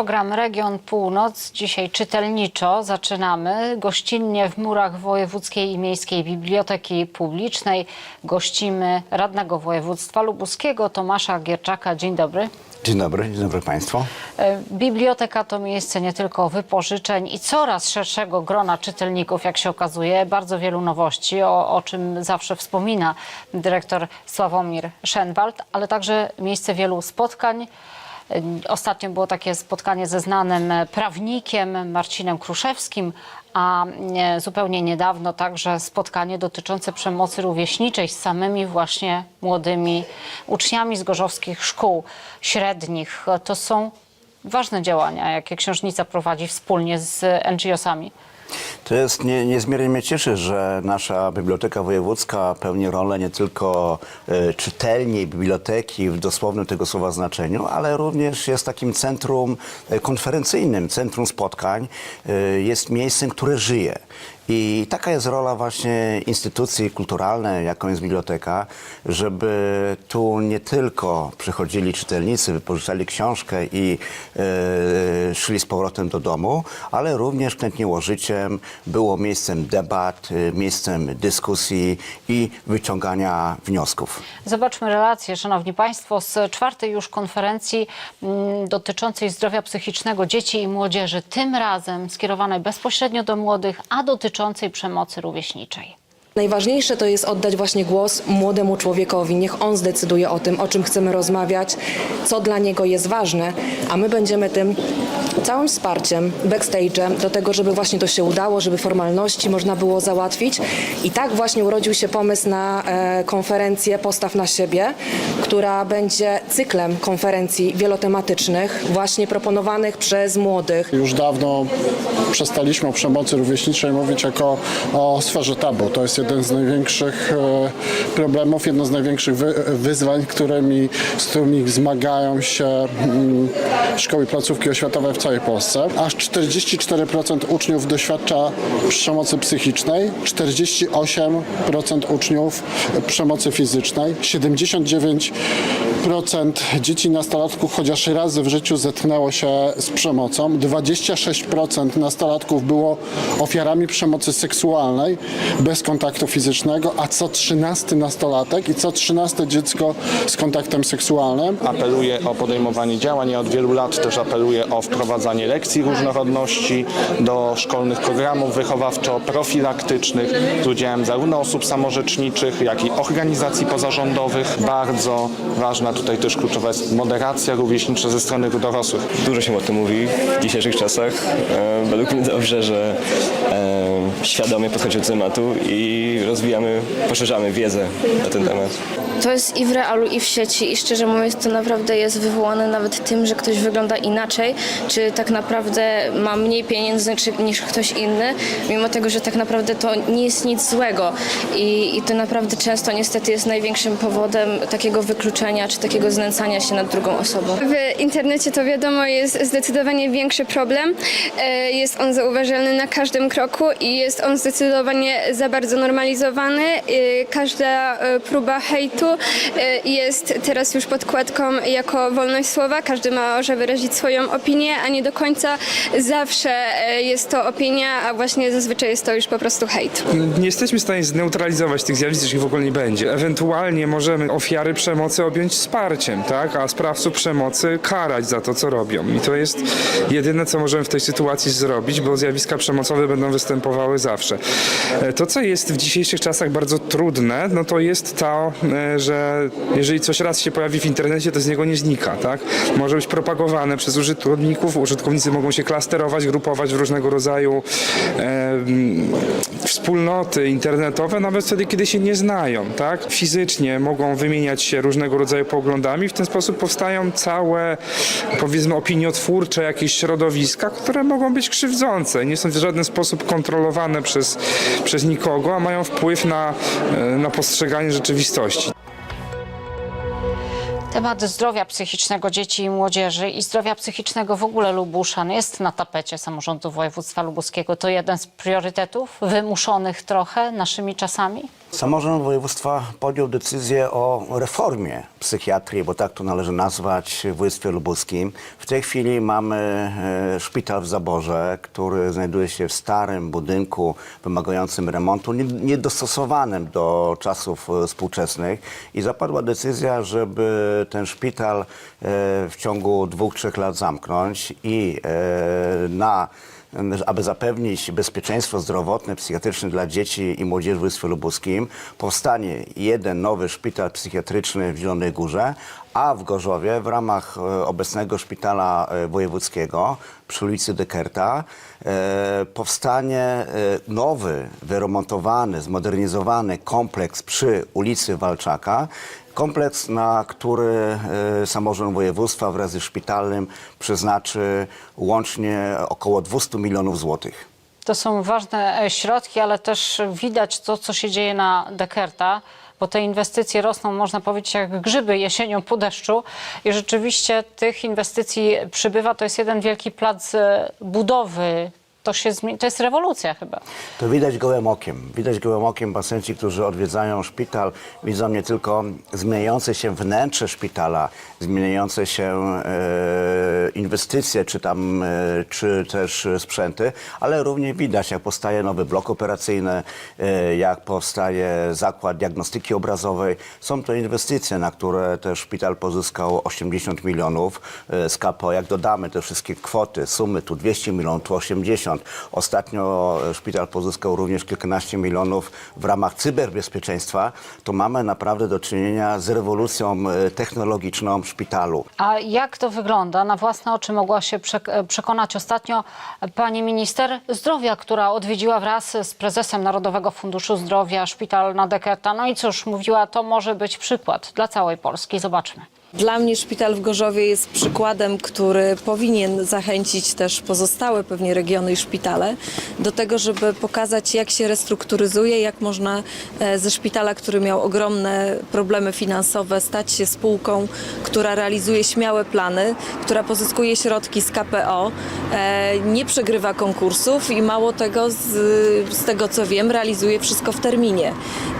program Region Północ. Dzisiaj czytelniczo zaczynamy. Gościnnie w murach Wojewódzkiej i Miejskiej Biblioteki Publicznej gościmy radnego województwa lubuskiego Tomasza Gierczaka. Dzień dobry. Dzień dobry, dzień dobry Państwu. E, Biblioteka to miejsce nie tylko wypożyczeń i coraz szerszego grona czytelników, jak się okazuje, bardzo wielu nowości, o, o czym zawsze wspomina dyrektor Sławomir Szenwald, ale także miejsce wielu spotkań. Ostatnio było takie spotkanie ze znanym prawnikiem Marcinem Kruszewskim, a e, zupełnie niedawno także spotkanie dotyczące przemocy rówieśniczej z samymi właśnie młodymi uczniami z gorzowskich szkół średnich. To są ważne działania, jakie księżnica prowadzi wspólnie z NGO-sami. To jest nie, niezmiernie mnie cieszy, że nasza Biblioteka Wojewódzka pełni rolę nie tylko e, czytelni, biblioteki w dosłownym tego słowa znaczeniu, ale również jest takim centrum e, konferencyjnym, centrum spotkań, e, jest miejscem, które żyje. I taka jest rola właśnie instytucji kulturalnej, jaką jest biblioteka, żeby tu nie tylko przychodzili czytelnicy, wypożyczali książkę i e, szli z powrotem do domu, ale również tętniło życiem, było miejscem debat, e, miejscem dyskusji i wyciągania wniosków. Zobaczmy relacje, Szanowni Państwo, z czwartej już konferencji mm, dotyczącej zdrowia psychicznego dzieci i młodzieży, tym razem skierowanej bezpośrednio do młodych, a dotyczącej przemocy rówieśniczej. Najważniejsze to jest oddać właśnie głos młodemu człowiekowi. Niech on zdecyduje o tym, o czym chcemy rozmawiać, co dla niego jest ważne, a my będziemy tym całym wsparciem, backstage'em do tego, żeby właśnie to się udało, żeby formalności można było załatwić. I tak właśnie urodził się pomysł na e, konferencję Postaw na siebie, która będzie cyklem konferencji wielotematycznych, właśnie proponowanych przez młodych. Już dawno przestaliśmy o przemocy rówieśniczej mówić jako o sferze tabu. To jest jeden z największych e, problemów, jedno z największych wy, wyzwań, którymi, z którymi zmagają się mm, szkoły i placówki oświatowe w całej Polsce. Aż 44% uczniów doświadcza przemocy psychicznej, 48% uczniów przemocy fizycznej, 79% dzieci nastolatków chociaż raz w życiu zetknęło się z przemocą, 26% nastolatków było ofiarami przemocy seksualnej bez kontaktu fizycznego, a co 13 nastolatek i co 13 dziecko z kontaktem seksualnym. apeluję o podejmowanie działań. Ja od wielu lat też apeluję o wprowadzanie lekcji różnorodności do szkolnych programów wychowawczo-profilaktycznych z udziałem zarówno osób samorzeczniczych, jak i organizacji pozarządowych. Bardzo ważna tutaj też kluczowa jest moderacja rówieśnicza ze strony dorosłych. Dużo się o tym mówi w dzisiejszych czasach. E, według mnie dobrze, że e, świadomie podchodzimy do tematu i rozwijamy, poszerzamy wiedzę na ten temat. To jest i w realu, i w sieci i szczerze mówiąc to naprawdę jest wywołane nawet tym, że ktoś wygląda inaczej, czy tak naprawdę ma mniej pieniędzy czy, niż ktoś inny, mimo tego, że tak naprawdę to nie jest nic złego I, i to naprawdę często niestety jest największym powodem takiego wykluczenia czy takiego znęcania się nad drugą osobą. W internecie to wiadomo jest zdecydowanie większy problem. E, Jest on zauważalny na każdym kroku i jest on zdecydowanie za bardzo normalizowany. E, Każda e, próba hejtu e, jest teraz już podkładką jako wolność słowa. Każdy może wyrazić swoją opinię, a nie do końca zawsze jest to opinia, a właśnie zazwyczaj jest to już po prostu hejt. nie jesteśmy w stanie zneutralizować tych zjawisk, ich w ogóle nie będzie. Ewentualnie możemy ofiary przemocy objąć wsparciem, tak? a sprawców przemocy karać za to, co robią. I to jest jedyne, co możemy w tej sytuacji zrobić, bo zjawiska przemocowe będą występowały zawsze. E, To, co jest w dzisiejszych czasach bardzo trudne, no to jest to, e, że jeżeli coś raz się pojawi w internecie, to z niego nie znika. Tak? Może być propagowane przez użytkowników, użytkownicy mogą się klasterować, grupować w różnego rodzaju e, wspólnoty internetowe, nawet wtedy, kiedy się nie znają, tak? Fizycznie mogą wymieniać się różnego rodzaju poglądami, w ten sposób powstają całe, powiedzmy, opiniotwórcze jakieś środowiska, które mogą być krzywdzące, nie są w żaden sposób kontrolowane przez, przez nikogo, a mają wpływ na, e, na postrzeganie rzeczywistości. Temat zdrowia psychicznego dzieci i młodzieży i zdrowia psychicznego w ogóle Lubuszan jest na tapecie samorządu województwa lubuskiego. To jeden z priorytetów wymuszonych trochę naszymi czasami? Samorząd województwa podjął decyzję o reformie psychiatrii, bo tak to należy nazwać w województwie lubuskim. W tej chwili mamy e, szpital w Zaborze, który znajduje się w starym budynku wymagającym remontu, nie- niedostosowanym do czasów e, współczesnych i zapadła decyzja, żeby ten szpital e, w ciągu dwóch, trzech lat zamknąć i na aby zapewnić bezpieczeństwo zdrowotne, psychiatryczne dla dzieci i młodzieży w województwie lubuskim, powstanie jeden nowy szpital psychiatryczny w Zielonej Górze, a w Gorzowie w ramach e, obecnego szpitala e, wojewódzkiego przy ulicy Dekerta e, powstanie nowy, wyremontowany, zmodernizowany kompleks przy ulicy Walczaka, Kompleks, na który samorząd województwa wraz ze szpitalnym przeznaczy łącznie około 200 milionów złotych. To są ważne środki, ale też widać to, co się dzieje na Dekerta, bo te inwestycje rosną, można powiedzieć, jak grzyby jesienią po deszczu. I rzeczywiście tych inwestycji przybywa. To jest jeden wielki plac e, budowy. To, się zmi- to jest rewolucja chyba. To widać gołym okiem. Widać gołym okiem pacjenci, którzy odwiedzają szpital, widzą nie tylko zmieniające się wnętrze szpitala, zmieniające się e, inwestycje, czy tam, e, czy też sprzęty, ale również widać, jak powstaje nowy blok operacyjny, e, jak powstaje zakład diagnostyki obrazowej. Są to inwestycje, na które też szpital pozyskał 80 milionów e, z KPO. Jak dodamy te wszystkie kwoty, sumy, tu 200 milionów, tu 80. Ostatnio e, szpital pozyskał również kilkanaście milionów w ramach cyberbezpieczeństwa. To mamy naprawdę do czynienia z rewolucją e, technologiczną w szpitalu. A jak to wygląda? Na własne oczy mogła się przek- przekonać ostatnio pani minister zdrowia, która odwiedziła wraz z prezesem Narodowego Funduszu Zdrowia szpital na Dekerta. No i cóż, mówiła, to może być przykład dla całej Polski. Zobaczmy. Dla mnie szpital w Gorzowie jest przykładem, który powinien zachęcić też pozostałe pewnie regiony i szpitale do tego, żeby pokazać, jak się restrukturyzuje, jak można e, ze szpitala, który miał ogromne problemy finansowe, stać się spółką, która realizuje śmiałe plany, która pozyskuje środki z KPO, e, nie przegrywa konkursów i mało tego, z, z tego co wiem, realizuje wszystko w terminie.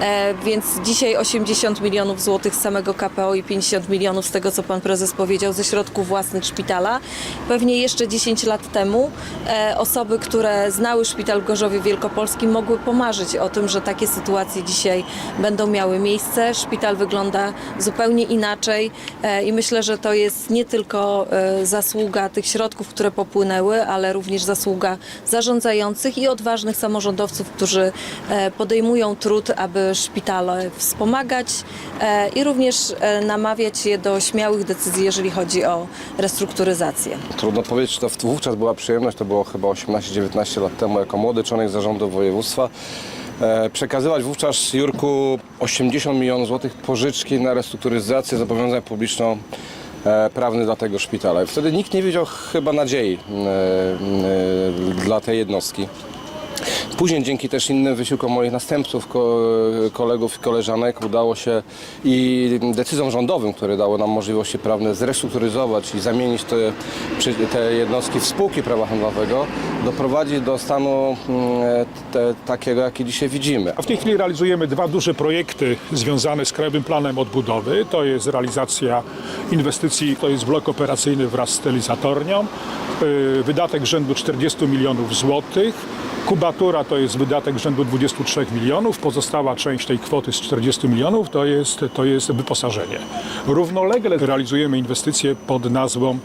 E, Więc dzisiaj 80 milionów złotych z samego KPO i 50 milionów z tego, co pan prezes powiedział, ze środków własnych szpitala. Pewnie jeszcze 10 lat temu e, osoby, które znały szpital w Gorzowie Wielkopolskim mogły pomarzyć o tym, że takie sytuacje dzisiaj będą miały miejsce. Szpital wygląda zupełnie inaczej e, i myślę, że to jest nie tylko e, zasługa tych środków, które popłynęły, ale również zasługa zarządzających i odważnych samorządowców, którzy e, podejmują trud, aby szpitale wspomagać e, i również e, namawiać je do śmiałych decyzji, jeżeli chodzi o restrukturyzację. Trudno powiedzieć, czy to wówczas była przyjemność, to było chyba 18-19 lat temu, jako młody członek zarządu województwa. E, przekazywać wówczas Jurku 80 milionów złotych pożyczki na restrukturyzację zobowiązań publiczno e, prawnych dla tego szpitala. Wtedy nikt nie wiedział chyba nadziei e, dla tej jednostki. Później dzięki też innym wysiłkom moich następców, ko, kolegów i koleżanek udało się i decyzjom rządowym, które dało nam możliwości prawne zrestrukturyzować i zamienić te, te jednostki w spółki prawa handlowego, doprowadzić do stanu mm, te, takiego, jaki dzisiaj widzimy. W tej chwili realizujemy dwa duże projekty związane z Krajowym Planem Odbudowy. To jest realizacja inwestycji, to jest blok operacyjny wraz z stylizatornią. Yy, Wydatek rzędu 40 milionów złotych. Kubatura to jest wydatek rzędu 23 milionów. Pozostała część tej kwoty z 40 milionów to jest, to jest wyposażenie. Równolegle realizujemy inwestycje pod nazwą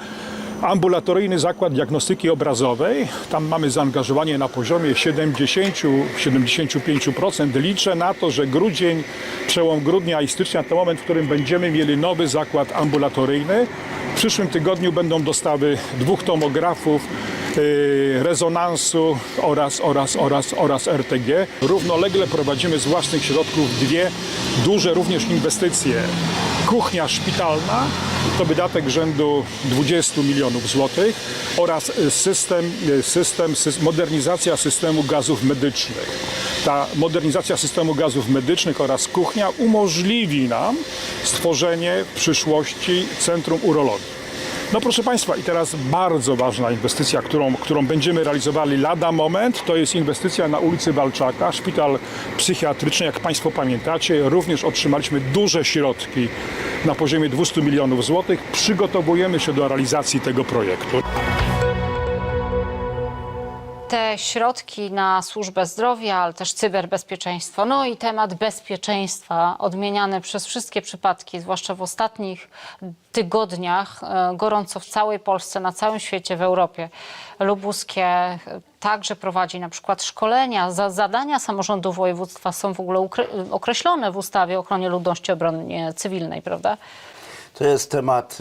Ambulatoryjny Zakład Diagnostyki Obrazowej. Tam mamy zaangażowanie na poziomie 70-75%. Liczę na to, że grudzień, przełom grudnia i stycznia to moment, w którym będziemy mieli nowy zakład ambulatoryjny. W przyszłym tygodniu będą dostawy dwóch tomografów, rezonansu oraz, oraz, oraz, oraz RTG. Równolegle prowadzimy z własnych środków dwie duże również inwestycje. Kuchnia szpitalna to wydatek rzędu 20 milionów złotych oraz y, system, y, system, sys- modernizacja systemu gazów medycznych. Ta modernizacja systemu gazów medycznych oraz kuchnia umożliwi nam stworzenie w przyszłości Centrum Urologii. No proszę Państwa, i teraz bardzo ważna inwestycja, którą, którą będziemy realizowali lada moment, to jest inwestycja na ulicy Walczaka, szpital psychiatryczny, jak Państwo pamiętacie, również otrzymaliśmy duże środki na poziomie 200 milionów złotych. Przygotowujemy się do realizacji tego projektu. Te środki na służbę zdrowia, ale też cyberbezpieczeństwo. No i temat bezpieczeństwa odmieniany przez wszystkie przypadki, zwłaszcza w ostatnich tygodniach, e, gorąco w całej Polsce, na całym świecie, w Europie. Lubuskie e, także prowadzi na przykład szkolenia. Za, zadania samorządu województwa są w ogóle określone w ustawie o ochronie ludności i obronie cywilnej, prawda? To jest temat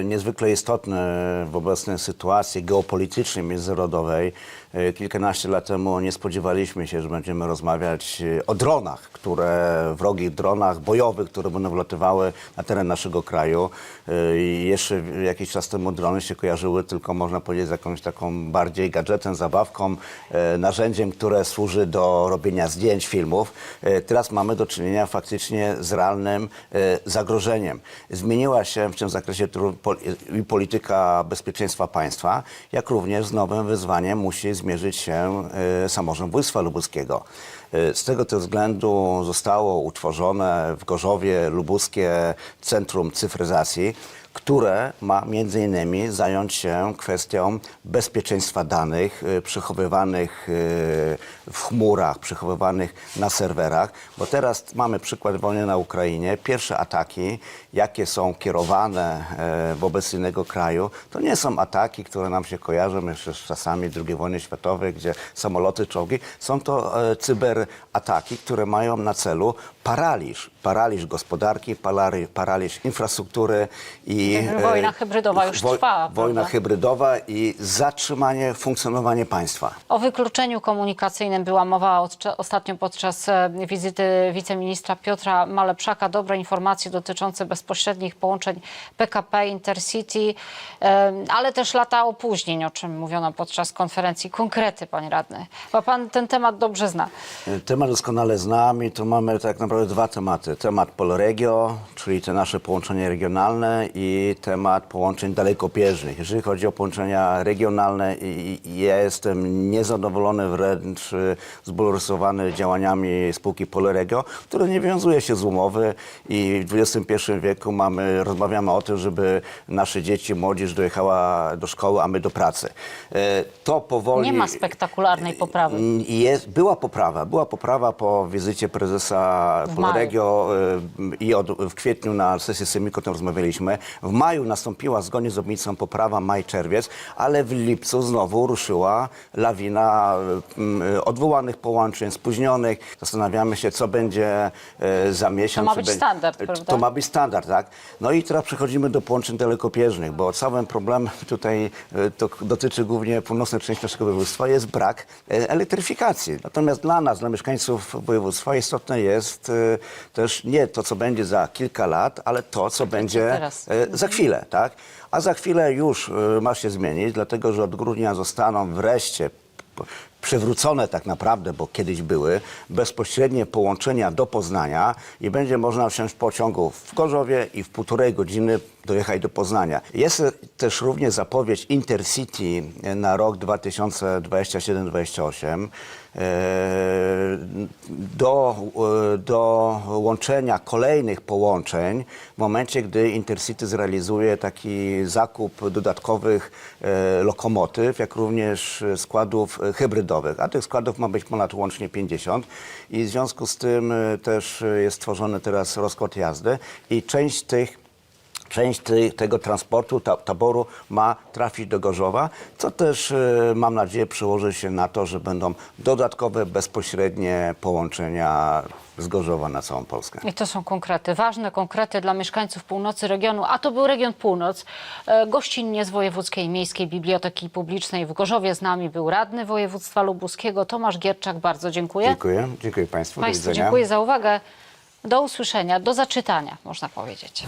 e, niezwykle istotny w obecnej sytuacji geopolitycznej międzynarodowej. E, kilkanaście lat temu nie spodziewaliśmy się, że będziemy rozmawiać e, o dronach, które, wrogich dronach bojowych, które będą wlatywały na teren naszego kraju. E, I jeszcze jakiś czas temu drony się kojarzyły tylko, można powiedzieć, z jakąś taką bardziej gadżetem, zabawką, narzędziem, które służy do robienia zdjęć, filmów. Teraz mamy do czynienia faktycznie z realnym zagrożeniem. Zmieniła się w tym zakresie i polityka bezpieczeństwa państwa, jak również z nowym wyzwaniem musi zmierzyć się e, samorząd województwa lubuskiego. E, Z tego też względu zostało utworzone w Gorzowie Lubuskie Centrum Cyfryzacji, które ma między innymi zająć się kwestią bezpieczeństwa danych y, przechowywanych y, w chmurach, przechowywanych na serwerach, bo teraz mamy przykład wojny na Ukrainie. Pierwsze ataki, jakie są kierowane e, wobec innego kraju, to nie są ataki, które nam się kojarzą jeszcze z czasami II wojny światowej, gdzie samoloty, czołgi. Są to e, cyberataki, które mają na celu paraliż, paraliż gospodarki, paraliż, infrastruktury i Mhm, wojna e, hybrydowa już trwa, Wojna prawda? hybrydowa i zatrzymanie funkcjonowania państwa. O wykluczeniu komunikacyjnym była mowa od, ostatnio podczas e, wizyty wiceministra Piotra Malepszaka. Dobre informacje dotyczące bezpośrednich połączeń PKP Intercity, ale też lata opóźnień, o czym mówiono podczas konferencji. Konkrety, panie radny, bo pan ten temat dobrze zna. Temat doskonale znam i tu mamy tak naprawdę dwa tematy. Temat Polregio, czyli te nasze połączenia regionalne i temat połączeń dalekobieżnych. Jeżeli chodzi o połączenia regionalne, ja jestem niezadowolony, wręcz y, zbulwersowany działaniami spółki Polregio, które nie wiązuje się z umowy i w XXI wieku mamy, rozmawiamy o tym, żeby nasze dzieci, młodzież dojechała do szkoły, a my do pracy. E, To powoli... Nie ma spektakularnej poprawy. Jest, była poprawa, była poprawa po wizycie prezesa y, i od, w kwietniu na sesji sejmiku o tym rozmawialiśmy. W maju nastąpiła zgodnie z obietnicą poprawa maj-czerwiec, ale w lipcu znowu ruszyła lawina y, y, odwołanych połączeń, spóźnionych. Zastanawiamy się, co będzie y, za miesiąc. To ma być będzie- standard, to prawda? ma być standard, tak. No i teraz przechodzimy do połączeń dalekobieżnych, bo całym problemem tutaj e, to dotyczy głównie północnej części naszego województwa, jest brak e, elektryfikacji. Natomiast dla nas, dla mieszkańców województwa istotne jest e, też nie to, co będzie za kilka lat, ale to, co będzie teraz. e, za chwilę, tak. A za chwilę już e, ma się zmienić, dlatego że od grudnia zostaną wreszcie przywrócone tak naprawdę, bo kiedyś były, bezpośrednie połączenia do Poznania i będzie można wsiąść pociągu w Gorzowie i w półtorej godziny dojechać do Poznania. Jest też również zapowiedź Intercity na rok 2027-2028 e, do, e, do łączenia kolejnych połączeń w momencie, gdy Intercity zrealizuje taki zakup dodatkowych e, lokomotyw, jak również e, składów e, hybrydowych. A tych składów ma być ponad łącznie 50 i w związku z tym e, też e, jest tworzony teraz rozkład jazdy i część tych Część tej, tego transportu, ta, taboru ma trafić do Gorzowa, co też e, mam nadzieję przełoży się na to, że będą dodatkowe, bezpośrednie połączenia z Gorzowa na całą Polskę. I to są konkrety, ważne konkrety dla mieszkańców północy regionu, a to był region północ. E, Gościnnie z Wojewódzkiej Miejskiej Biblioteki Publicznej w Gorzowie z nami był radny województwa lubuskiego Tomasz Gierczak. Bardzo dziękuję. Dziękuję, dziękuję Państwu. Państwu dziękuję za uwagę. Do usłyszenia, do zaczytania, można powiedzieć.